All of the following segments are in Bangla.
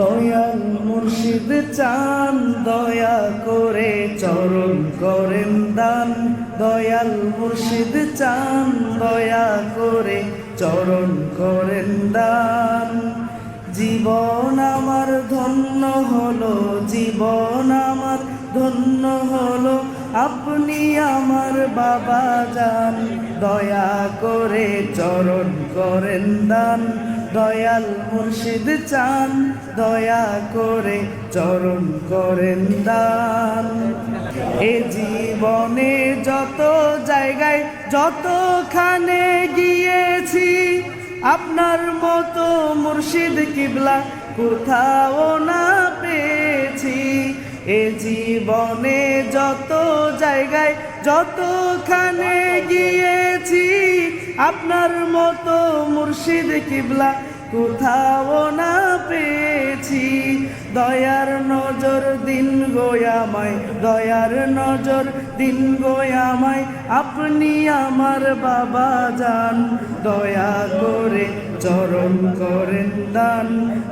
দয়াল মুর্শিদ চান, দয়া করে চরণ করেন দান। দয়াল মুর্শিদ চান, দয়া করে চরণ করেন দান। জীবন আমার ধন্য হলো, জীবন আমার ধন্য হলো। আপনি আমার বাবা যান, দয়া করে চরণ করেন দান। দয়াল মুর্শিদ চান, দয়া করে চরণ করেন দান। এ জীবনে যত জায়গায়, যতখানে গিয়েছি, আপনার মতো মুর্শিদ কিবলা কোথাও না পেয়েছি। এ জীবনে যত জায়গায়, যতখানে গিয়েছি আপনার মতো মুর্শিদ কিবলা কোথাও না পেয়েছি। দয়ার নজর দিন গোয়ামায় দয়ার নজর দিন গোয়ামায় আপনি আমার বাবা যান। দয়া করে চরণ করেন দান,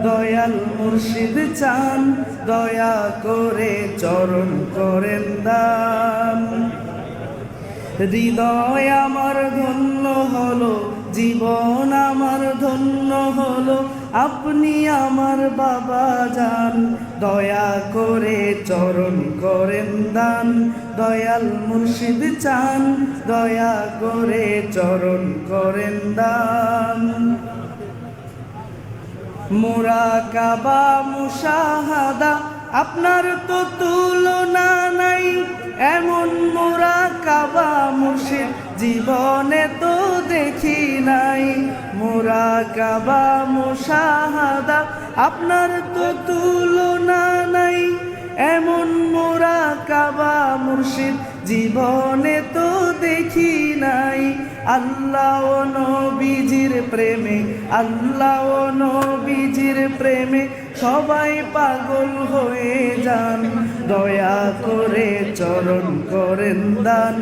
দয়াল মুর্শিদ চান। দয়া করে চরণ করেন দান। হৃদয় আমার ধন্য হলো, জীবন আমার ধন্য হলো। আপনি আমার বাবা যান, দয়া করে চরণ করেন দান। দয়াল মুর্শিদ চান, দয়া করে চরণ করেন দান। মোরা কাবা মুশাহাদা, আপনার তো তুলনা নাই। এমন মোরা কাবা মুর্শিদ, জীবনে তো দেখি নাই। মোরা কাবা মুশাহাদা, আপনার তো তুলনা নাই। এমন মোরা কাবা মুর্শিদ, জীবনে তো আল্লাহ ও নবীজির প্রেমে, আল্লাহ ও নবীজির প্রেমে সবাই পাগল হয়ে যান। দয়া করে চরণ করেন দান,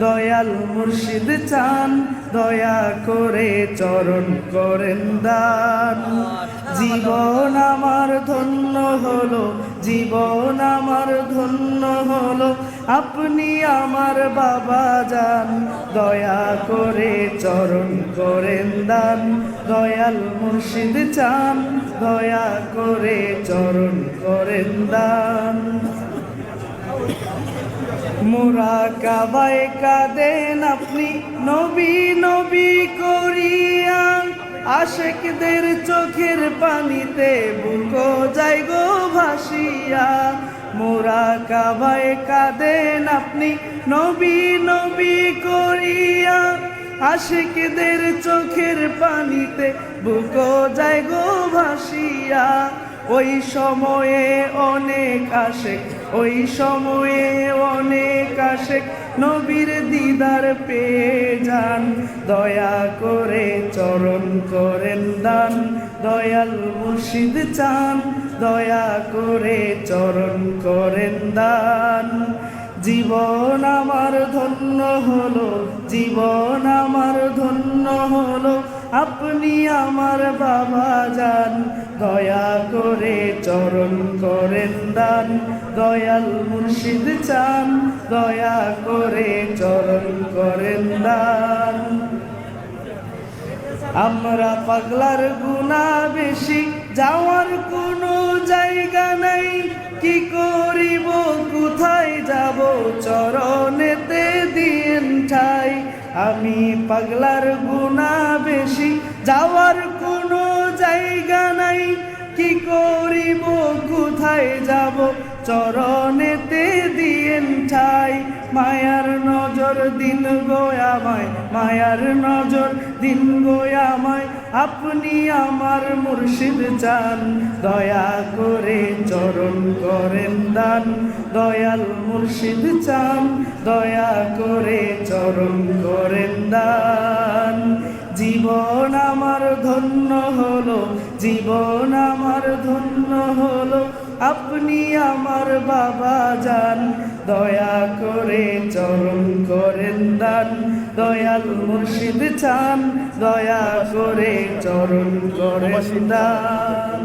দয়াল মুর্শিদ চান। দয়া করে চরণ করেন দান। জীবন আমার ধন্য হলো, জীবন আমার ধন্য হলো আপনি আমার বাবা যান, দয়া করে চরণ করেন দান। দয়াল মুর্শিদ চান, দয়া করে চরণ করেন দান। মোরা কাবায় কাদেন, আপনি নবী নবী করিয়া আশেকদের চোখের পানিতে বুকো যাই গো ভাসিয়া। মোরা কাবায় কাদেন আপনি নবী নবী করিয়া আশিকদের চোখের পানিতে বুকো যায় গো ভাসিয়া। ওই সময়ে অনেক আশেক, ওই সময়ে অনেক আশেক। নবীর দিদার পেয়ে যান, দয়া করে চরণ করেন দান। দয়াল মুর্শিদ চান, দয়া করে চরণ করেন দান। জীবন আমার ধন্য হলো, জীবন আমার ধন্য হলো। আপনি আমার বাবা যান দয়া করে চরণ করেন দান, দয়াল মুর্শিদ চান, দয়া করে চরণ করেন দান। আমরা পাগলার গুণা বেশি, যাওয়ার কোনো জায়গা নাই, কি করিব, কোথায় যাব, চরণেতে দিন ঠাই। আমি পাগলার গুণা বেশি, যাওয়ার কোনো জায়গা কোথায় যাব? চরণেতে দিন ঠাই। মায়ার নজর দিন গোয়ামায় মায়ার নজর দিন গোয়ামায় আপনি আমার মুর্শিদ চান, দয়া করে চরণ করেন দান। দয়াল মুর্শিদ চান, দয়া করে চরণ করেন দান। জীবন আমার ধন্য হলো, জীবন আমার ধন্য হলো। আপনি আমার বাবা যান দয়া করে চরণ করেন দান দয়াল মুর্শিদ চান দয়া করে চরণ করেন দান